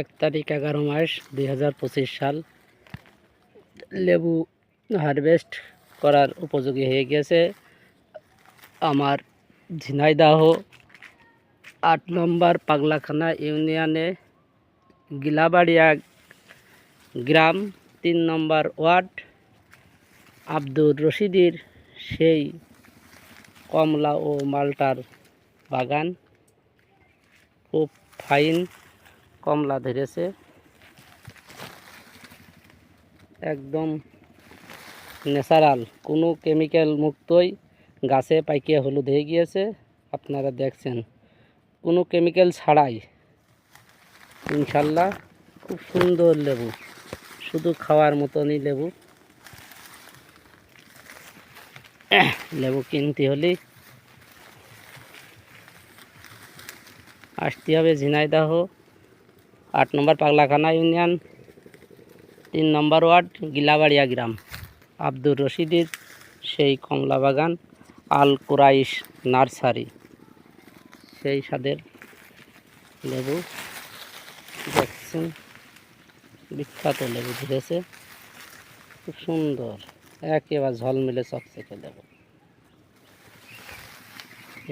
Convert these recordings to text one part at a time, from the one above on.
এক তারিখ এগারো মাস দুই হাজার পঁচিশ সাল লেবু হারভেস্ট করার উপযোগী হয়ে গেছে। আমার ঝিনাইদাহ আট নম্বর পাগলাখানা ইউনিয়নে গিলাবাড়িয়া গ্রাম তিন নম্বর ওয়ার্ড আব্দুর রশিদির সেই কমলা ও মালটার বাগান। খুব ফাইন কমলা ধরেছে। একদম ন্যাচারাল, কোনো কেমিক্যাল মুক্তই গাছে পাইকিয়া হলুদ হয়ে গিয়েছে। আপনারা দেখছেন, কোনো কেমিক্যাল ছাড়াই। ইনশাল্লাহ খুব সুন্দর লেবু, শুধু খাওয়ার মতনই লেবু। লেবু কিনতে হলে আসতে হবে ঝিনাইদাহ। আট নম্বর পাগলাখানা ইউনিয়ন, তিন নম্বর ওয়ার্ড গিলাবাড়িয়া গ্রাম। আব্দুর রশিদের সেই কমলা বাগান আল কুরাইশ নার্সারি। সেই স্বাদের লেবু দেখছেন? বিখ্যাত লেবু ধরেছে। খুব সুন্দর। একেবারে ঝলমিলে চকচকে লেবু।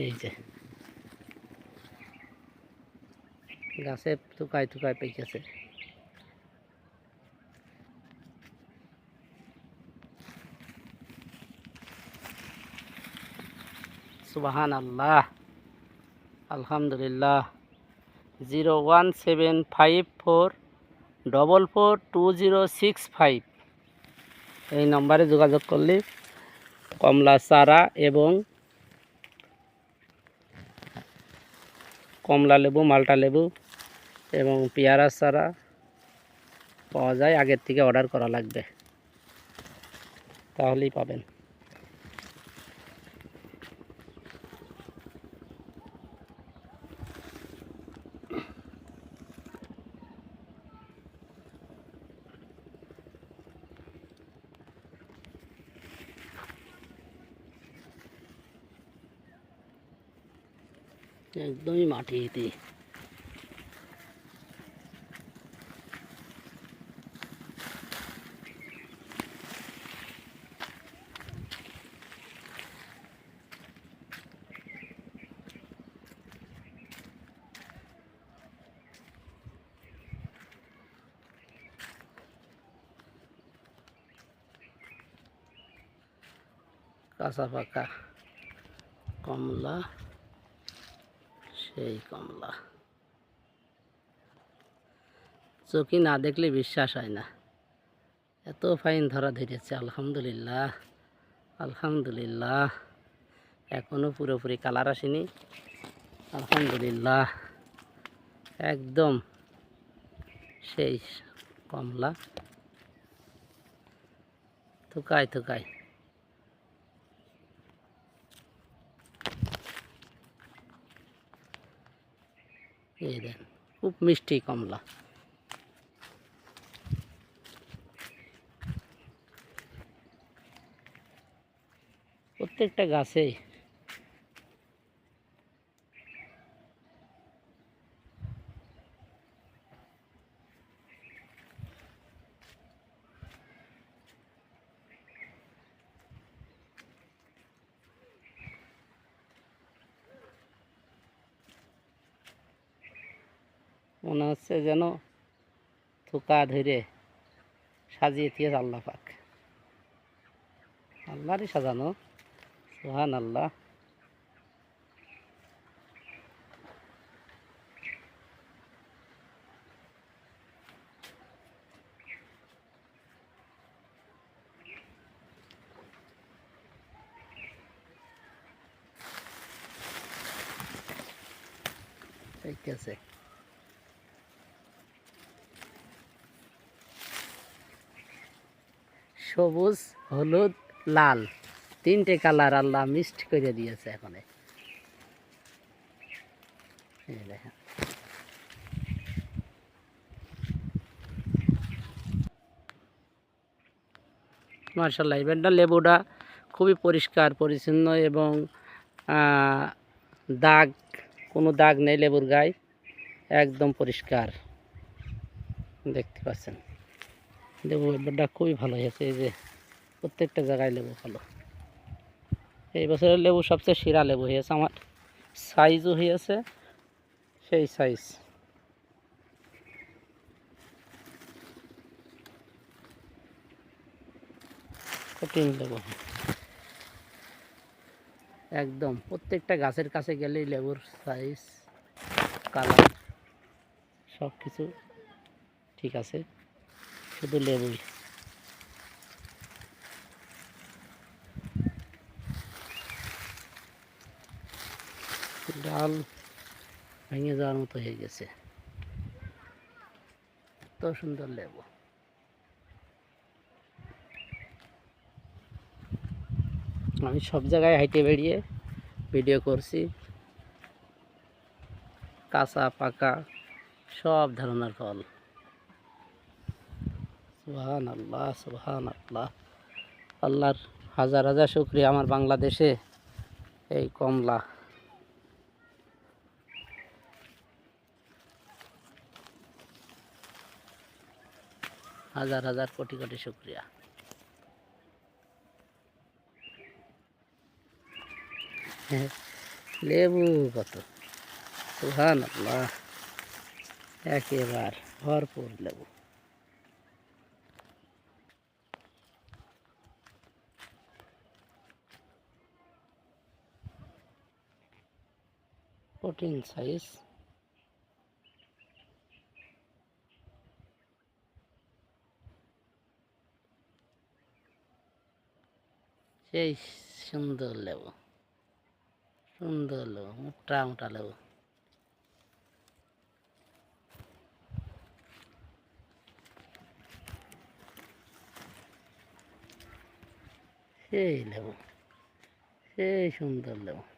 এই যে। গাছে থুকায় থুকায় পেকেছে। সুবাহান আল্লাহ আলহামদুলিল্লাহ। Zero one seven five four double four two zero six five. এই নম্বরে যোগাযোগ করলে কমলা চারা এবং কমলা লেবু, মালটা লেবু এবং পেয়ারা চারা পাওয়া যায়। আগের থেকে অর্ডার করা লাগবে। তাহলেই পাবেন। একদমই মাটিতে কাঁচা পাকা কমলা, সেই কমলা। চোখে না দেখলে বিশ্বাস হয় না। এত ফাইন ধরা ধরেছে, আলহামদুলিল্লাহ আলহামদুলিল্লাহ। এখনও পুরোপুরি কালার আসেনি, আলহামদুলিল্লাহ। একদম সেই কমলা। থুকায় থুকায় এই দেন খুব মিষ্টি কমলা প্রত্যেকটা গাছেই মনে হচ্ছে যেন থুকা ধরে সাজিয়ে দিয়েছে আল্লাহ পাক। আল্লাহরই সাজানো সুহান আল্লাহ ঠিক আছে। সবুজ, হলুদ, লাল। তিনটে কালার আল্লাহ মিক্সড করে দিয়েছে এখানে। মার্শাল্লাহ এবারটা লেবুটা খুবই পরিষ্কার, পরিচ্ছন্ন এবং দাগ, কোনো দাগ নেই লেবুর গায়ে। একদম পরিষ্কার। দেখতে পাচ্ছেন। লেবু এবারটা খুবই ভালো হয়েছে, এই যে প্রত্যেকটা জায়গায় লেবু ভালো। এই বছরের লেবু সবচেয়ে সেরা লেবু হয়েছে, আমার সাইজও হয়েছে, সেই সাইজ কঠিন লেবু। একদম, প্রত্যেকটা গাছের কাছে গেলেই লেবুর সাইজ কালার সব কিছু ঠিক আছে। শুধু লেবুই। ডাল ভেঙে যাওয়ার মতো হয়ে গেছে। এত সুন্দর লেবু। আমি সব জায়গায় হাইটে বেরিয়ে ভিডিও করছি। কাঁচা, পাকা, সব ধরনের ফল। সুহান আল্লাহ সুহান আল্লাহ আল্লাহর হাজার হাজার শুক্রিয়া আমার বাংলাদেশে এই কমলা। হাজার হাজার কোটি কোটি শুক্রিয়া। লেবু কত? সুহান আল্লাহ একেবার ভরপুর লেবু। কঠিন সাইজ সেই সুন্দর লেবু সুন্দর লেবু, মোটা মোটা লেবু। সেই লেবু, সেই সুন্দর লেবু।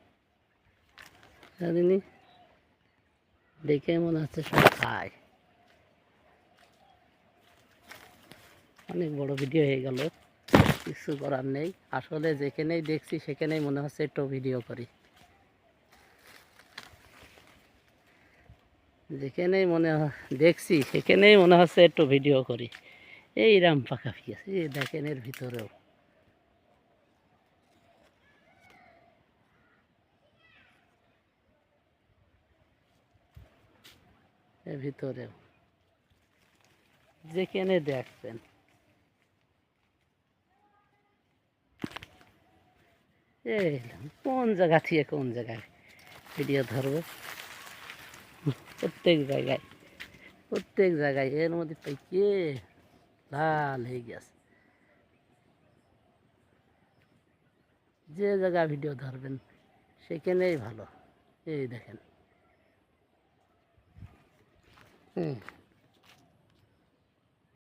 জানিনি দেখে মনে হচ্ছে সব খায়। অনেক বড় ভিডিও হয়ে গেল, কিছু করার নেই। আসলে যেখানেই দেখছি, সেখানেই মনে হচ্ছে একটু ভিডিও করি। যেখানেই মনে দেখছি, সেখানেই মনে হচ্ছে একটু ভিডিও করি। এই রাম পাকা আছে এই দেখেন এর ভিতরেও। এর ভিতরেও যেখানে দেখছেন। এই কোন জায়গা থেকে কোন জায়গায় ভিডিও ধরবো? প্রত্যেক জায়গায় প্রত্যেক জায়গায়। এর মধ্যে পাইকে লাল হয়ে গেছে। যে জায়গা ভিডিও ধরবেন, সেখানেই ভালো। এই দেখেন। Mm.